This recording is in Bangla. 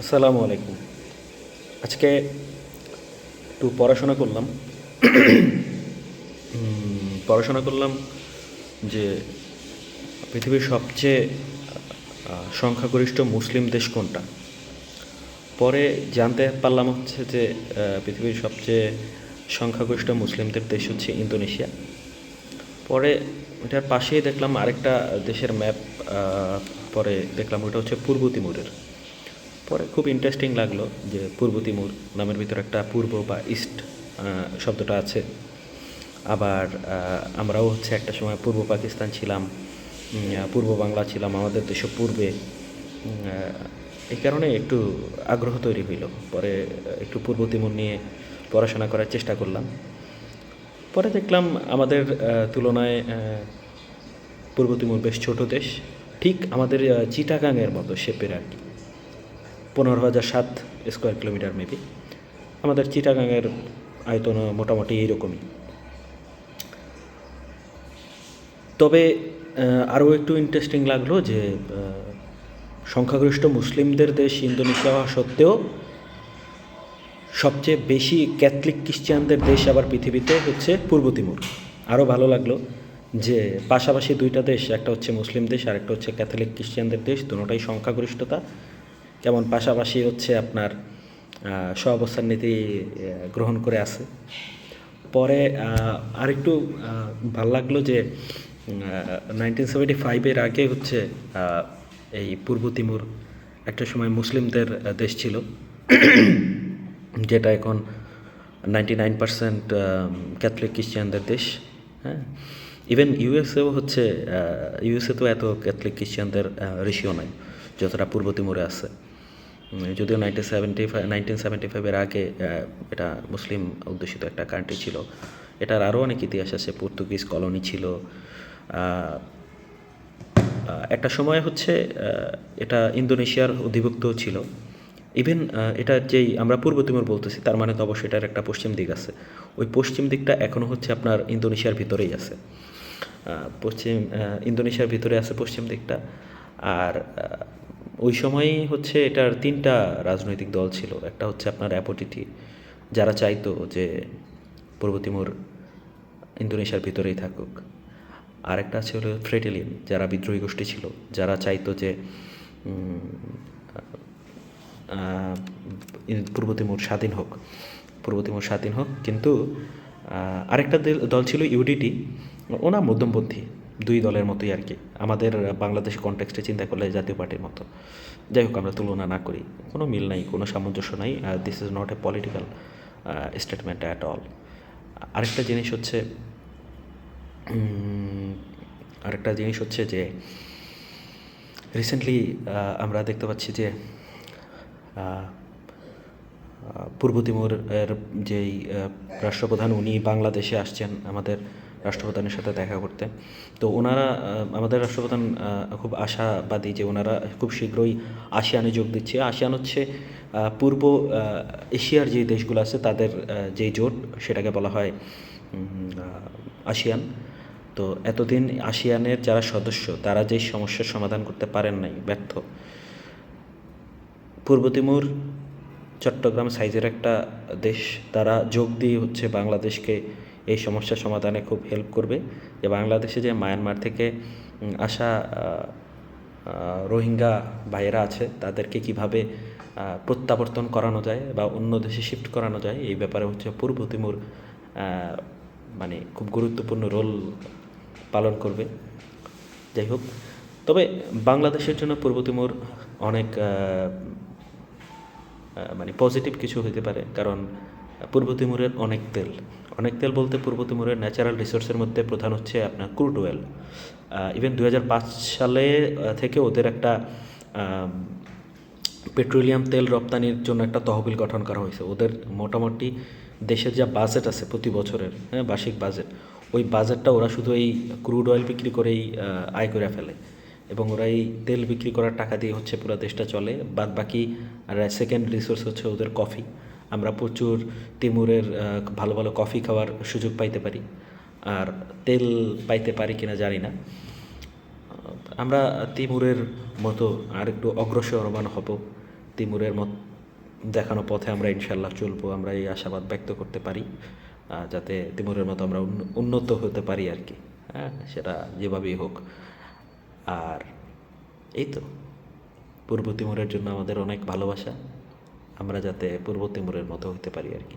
আসসালামু আলাইকুম। আজকে একটু পড়াশোনা করলাম। পড়াশোনা করলাম যে পৃথিবীর সবচেয়ে সংখ্যাগরিষ্ঠ মুসলিম দেশ কোনটা? পরে জানতে পারলাম হচ্ছে যে পৃথিবীর সবচেয়ে সংখ্যাগরিষ্ঠ মুসলিমদের দেশ হচ্ছে ইন্দোনেশিয়া। পরে ওটার পাশেই দেখলাম আরেকটা দেশের ম্যাপ পরে দেখলাম ওটা হচ্ছে পূর্ব তিমুরের। পরে খুব ইন্টারেস্টিং লাগল যে পূর্ব তিমুর নামের ভিতরে একটা পূর্ব বা ইস্ট শব্দটা আছে। আবার আমরাও হচ্ছে একটা সময় পূর্ব পাকিস্তান ছিলাম পূর্ব বাংলা ছিলাম, আমাদের দেশে পূর্বে। এই কারণে একটু আগ্রহ তৈরি হইল। পরে একটু পূর্ব তিমুর নিয়ে পড়াশোনা করার চেষ্টা করলাম। পরে দেখলাম আমাদের তুলনায় পূর্ব তিমুর বেশ ছোট দেশ। ঠিক আমাদের চিটাগাংয়ের মতো শেপের আর কি। পনেরো হাজার সাত স্কোয়ার কিলোমিটার মেবি আমাদের চিটাগাংয়ের আয়তন মোটামুটি এইরকমই। তবে আরও একটু ইন্টারেস্টিং লাগল যে সংখ্যাগরিষ্ঠ মুসলিমদের দেশ ইন্দোনেশিয়া হওয়া সত্ত্বেও সবচেয়ে বেশি ক্যাথলিক খ্রিস্টানদের দেশ আবার পৃথিবীতে হচ্ছে পূর্ব তিমুর। আরও ভালো লাগল যে, পাশাপাশি দুইটা দেশ, একটা হচ্ছে মুসলিম দেশ আর একটা হচ্ছে ক্যাথলিক খ্রিস্টানদের দেশ দুটোটাই সংখ্যাগরিষ্ঠতা। কেমন পাশাপাশি হচ্ছে আপনার আহ, সহাবস্থান নীতি গ্রহণ করে আছে। পরে আরেকটু ভালো লাগল যে নাইনটিন সেভেন্টি ফাইভের আগে হচ্ছে এই পূর্ব তিমুর একটা সময় মুসলিমদের দেশ ছিল। যেটা এখন নাইনটি নাইন পার্সেন্ট ক্যাথলিক খ্রিস্টানদের দেশ হ্যাঁ? ইভেন ইউএসএও হচ্ছে ইউএসএ তো এত ক্যাথলিক খ্রিস্টানদের রেশিও নাই যতটা পূর্ব তিমুরে আছে। যদিও nineteen seventy five nineteen seventy ফাইভের আগে এটা মুসলিম অধ্যুষিত একটা কান্ট্রি ছিল। এটার আরও অনেক ইতিহাস আছে, পর্তুগিজ কলোনি ছিল। একটা সময় হচ্ছে এটা ইন্দোনেশিয়ার অধিভুক্ত ছিল। ইভেন এটা যেই আমরা পূর্ব তিমুর বলতেছি, তার মানে তো অবশ্যই এটার একটা পশ্চিম দিক আছে। ওই পশ্চিম দিকটা এখনও হচ্ছে আপনার ইন্দোনেশিয়ার ভিতরেই আছে। পশ্চিম ইন্দোনেশিয়ার ভিতরে আছে পশ্চিম দিকটা। আর ওই সময়ই হচ্ছে এটার তিনটা রাজনৈতিক দল ছিল। একটা হচ্ছে আপনার অ্যাপোটিটি, যারা চাইতো যে পূর্ব তিমুর ইন্দোনেশিয়ার ভিতরেই থাকুক। আরেকটা আছে হলো ফ্রেটেলিয়ান যারা বিদ্রোহী গোষ্ঠী ছিল, যারা চাইতো যে পূর্ব তিমুর স্বাধীন হোক, পূর্ব তিমুর স্বাধীন হোক। কিন্তু আরেকটা দল ছিল ইউডিটি ওনা মধ্যমপন্থী। দুই দলের মতোই আর কি। আমাদের বাংলাদেশ কনটেক্সটে চিন্তা করলে জাতীয় পার্টির মতো। যাই হোক, আমরা তুলনা না করি। কোনো মিল নাই, কোনো সামঞ্জস্য নাই। This is not a political statement at all আরেকটা জিনিস হচ্ছে আরেকটা জিনিস হচ্ছে যে রিসেন্টলি আমরা দেখতে পাচ্ছি যে পূর্ব তিমুর এর যেই রাষ্ট্রপ্রধান, উনি বাংলাদেশে আসছেন। আমাদের রাষ্ট্রপ্রধানের সাথে দেখা করতে। তো ওনারা আমাদের রাষ্ট্রপ্রধান খুব আশাবাদী যে ওনারা খুব শীঘ্রই আসিয়ানে যোগ দিচ্ছে। আসিয়ান হচ্ছে পূর্ব এশিয়ার যে দেশগুলো আছে তাদের যেই জোট সেটাকে বলা হয় আসিয়ান। তো এতদিন আসিয়ানের যারা সদস্য তারা যেই সমস্যার সমাধান করতে পারেন নাই, ব্যর্থ। পূর্ব তিমুর, চট্টগ্রাম সাইজের একটা দেশ, তারা যোগ দিয়ে হচ্ছে বাংলাদেশকে এই সমস্যা সমাধানে খুব হেল্প করবে। যে বাংলাদেশে যে মায়ানমার থেকে আসা রোহিঙ্গা ভাইয়েরা আছে, তাদেরকে কীভাবে প্রত্যাবর্তন করানো যায় বা অন্য দেশে শিফট করানো যায়, এই ব্যাপারে হচ্ছে পূর্ব তিমুর মানে খুব গুরুত্বপূর্ণ রোল পালন করবে। যাই হোক, তবে বাংলাদেশের জন্য পূর্ব তিমুর অনেক মানে পজিটিভ কিছু হতে পারে, কারণ পূর্ব তিমুরের অনেক তেল। অনেক তেল বলতে পূর্ব তিমুরের ন্যাচারাল রিসোর্সের মধ্যে প্রধান হচ্ছে আপনার ক্রুড অয়েল ইভেন দু হাজার পাঁচ সালে থেকে ওদের একটা পেট্রোলিয়াম তেল রপ্তানির জন্য একটা তহবিল গঠন করা হয়েছে। ওদের মোটামুটি দেশের যা বাজেট আছে প্রতি বছরের হ্যাঁ বার্ষিক বাজেট ওই বাজেটটা ওরা শুধু এই ক্রুড অয়েল বিক্রি করেই আয় করে ফেলে। এবং ওরা এই তেল বিক্রি করার টাকা দিয়ে হচ্ছে পুরো দেশটা চলে। বাদ বাকি আর সেকেন্ড রিসোর্স হচ্ছে ওদের কফি আমরা প্রচুর তিমুরের ভালো ভালো কফি খাওয়ার সুযোগ পাইতে পারি। আর তেল পাইতে পারি কিনা জানি না। আমরা তিমুরের মতো আর একটু অগ্রসরমান হব। তিমুরের মত দেখানো পথে আমরা ইনশাল্লাহ চলবো। আমরা এই আশাবাদ ব্যক্ত করতে পারি যাতে তিমুরের মতো আমরা উন্নত হতে পারি আর কি। হ্যাঁ সেটা যেভাবেই হোক। আর এই তো, পূর্ব তিমুরের জন্য আমাদের অনেক ভালোবাসা। আমরা যাতে পূর্ব তিমুরের মতো হতে পারি আর কি।